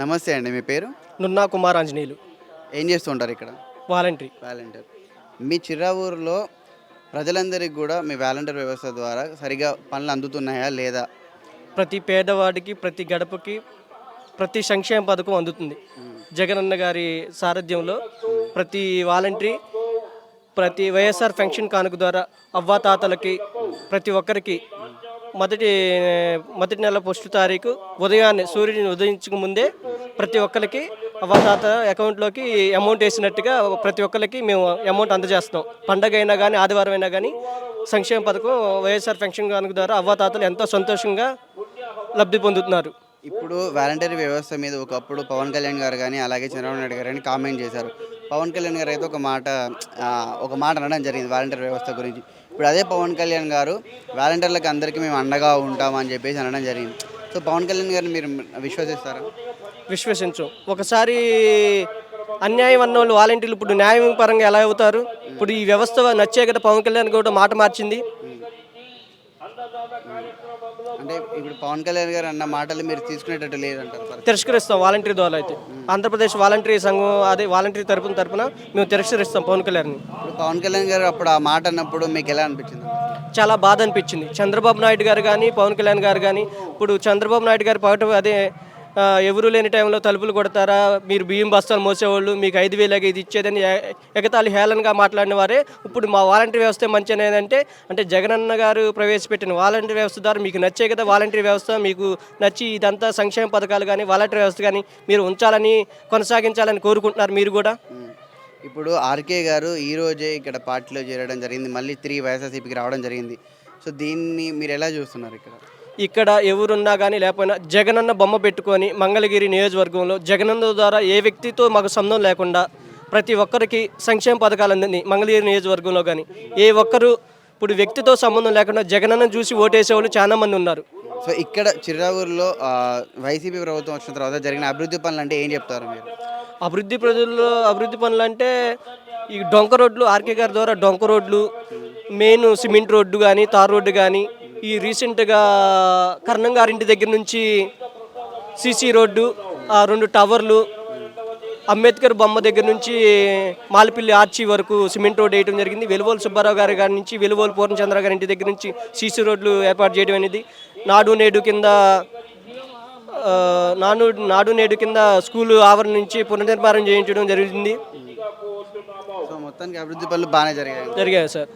నమస్తే అండి మీ పేరు? నున్నా కుమార్ ఆంజనేయులు ఏం చేస్తూ ఉంటారు ఇక్కడ? వాలంటరీ. వాలంటీర్. మీ చిరావూరులో ప్రజలందరికీ కూడా మీ వాలంటీర్ వ్యవస్థ ద్వారా సరిగా పనులు అందుతున్నాయా లేదా? ప్రతి పేదవాడికి ప్రతి గడపకి ప్రతి సంక్షేమ పథకం అందుతుంది. జగనన్న గారి సారథ్యంలో ప్రతి వాలంటరీ ప్రతి వైఎస్ఆర్ పెన్షన్ కానుక ద్వారా అవ్వాతాతలకి ప్రతి ఒక్కరికి మొదటి మొదటి నెల ఫస్ట్ తారీఖు ఉదయాన్నే సూర్యుని ఉదయించక ముందే ప్రతి ఒక్కరికి అవతాత అకౌంట్లోకి అమౌంట్ వేసినట్టుగా ప్రతి ఒక్కరికి మేము అమౌంట్ అందజేస్తాం పండగ అయినా కానీ ఆదివారం అయినా కానీ సంక్షేమ పథకం వైఎస్ఆర్ పెన్షన్ కానుక ద్వారా అవ్వతాతలు ఎంతో సంతోషంగా లబ్ధి పొందుతున్నారు. ఇప్పుడు వాలంటీర్ వ్యవస్థ మీద ఒకప్పుడు పవన్ కళ్యాణ్ గారు కానీ అలాగే చంద్రబాబు నాయుడు గారు కానీ కామెంట్ చేశారు. పవన్ కళ్యాణ్ గారు అయితే ఒక మాట ఒక మాట అనడం జరిగింది వాలంటీర్ వ్యవస్థ గురించి. ఇప్పుడు అదే పవన్ కళ్యాణ్ గారు వాలంటీర్లకు అందరికీ మేము అండగా ఉంటామని చెప్పేసి అనడం జరిగింది. సో పవన్ కళ్యాణ్ గారిని మీరు విశ్వసిస్తారా? విశ్వసించు. ఒకసారి అన్యాయం అన్న వాళ్ళు వాలంటీర్లు ఇప్పుడు న్యాయం పరంగా ఎలా అవుతారు? ఇప్పుడు ఈ వ్యవస్థ నచ్చే కదా పవన్ కళ్యాణ్ కూడా మాట మార్చింది. అంటే ఇప్పుడు పవన్ కళ్యాణ్ గారు అన్న మాటలు మీరు తీసుకునేటట్టు లేదంటారు. తిరస్కరిస్తాం వాలంటీర్ ద్వారా అయితే. ఆంధ్రప్రదేశ్ వాలంటీర్ సంఘం అదే వాలంటీర్ తరపున తరపున మేము తిరస్కరిస్తాం పవన్ కళ్యాణ్ని. ఇప్పుడు పవన్ కళ్యాణ్ గారు అప్పుడు ఆ మాట అన్నప్పుడు మీకు ఎలా అనిపించింది? చాలా బాధ అనిపించింది. చంద్రబాబు నాయుడు గారు కానీ పవన్ కళ్యాణ్ గారు కానీ ఇప్పుడు చంద్రబాబు నాయుడు గారు పగట అదే ఎవరు లేని టైంలో తలుపులు కొడతారా? మీరు బియ్యం బస్తాలు మోసేవాళ్ళు మీకు ఐదు వేలకి ఇది ఇచ్చేదని ఎగతాళి హేళనగా మాట్లాడిన వారే. ఇప్పుడు మా వాలంటీర్ వ్యవస్థ మంచి అంటే జగనన్న గారు ప్రవేశపెట్టిన వాలంటీర్ వ్యవస్థ ద్వారా మీకు నచ్చే కదా వాలంటీర్ వ్యవస్థ మీకు నచ్చి ఇదంతా సంక్షేమ పథకాలు కానీ వాలంటీర్ వ్యవస్థ కానీ మీరు ఉంచాలని కొనసాగించాలని కోరుకుంటున్నారు మీరు కూడా? ఇప్పుడు ఆర్కే గారు ఈరోజే ఇక్కడ పార్టీలో చేరడం జరిగింది. మళ్ళీ తిరిగి వైఎస్ఆర్సీపీకి రావడం జరిగింది. సో దీన్ని మీరు ఎలా చూస్తున్నారు ఇక్కడ? ఇక్కడ ఎవరున్నా కానీ లేకపోయినా జగనన్న బొమ్మ పెట్టుకొని మంగళగిరి నియోజకవర్గంలో జగనన్న ద్వారా ఏ వ్యక్తితో మాకు సంబంధం లేకుండా ప్రతి ఒక్కరికి సంక్షేమ పథకాలు అందింది మంగళగిరి నియోజకవర్గంలో కానీ ఏ ఒక్కరు ఇప్పుడు వ్యక్తితో సంబంధం లేకుండా జగనన్న చూసి ఓటేసేవాళ్ళు చాలా మంది ఉన్నారు. సో ఇక్కడ చిరురావూరులో ఆ, వైసీపీ ప్రభుత్వం వచ్చిన తర్వాత జరిగిన అభివృద్ధి పనులు అంటే ఏం చెప్తారు మీరు? అభివృద్ధి ప్రజల్లో అభివృద్ధి పనులు అంటే ఈ డొంక రోడ్లు ఆర్కే గారి ద్వారా డొంక రోడ్లు మెయిన్ సిమెంట్ రోడ్డు కానీ తార్ రోడ్డు కానీ ఈ రీసెంట్గా కర్ణం గారింటి దగ్గర నుంచి సీసీ రోడ్డు ఆ రెండు టవర్లు అంబేద్కర్ బొమ్మ దగ్గర నుంచి మాలపిల్లి ఆర్చి వరకు సిమెంట్ రోడ్ వేయడం జరిగింది. వెలువోలు సుబ్బారావు గారి గారి నుంచి వెలువోలు పూర్ణచంద్ర గారి ఇంటి దగ్గర నుంచి సీసీ రోడ్లు ఏర్పాటు చేయడం అనేది నాడు నేడు కింద నాడు నాడు నేడు కింద స్కూల్ ఆవరణ నుంచి పునర్నిర్మాణం చేయించడం జరిగింది. సో మొత్తానికి అభివృద్ధి పనులు బాగానే జరిగాయి. జరిగాయి సార్.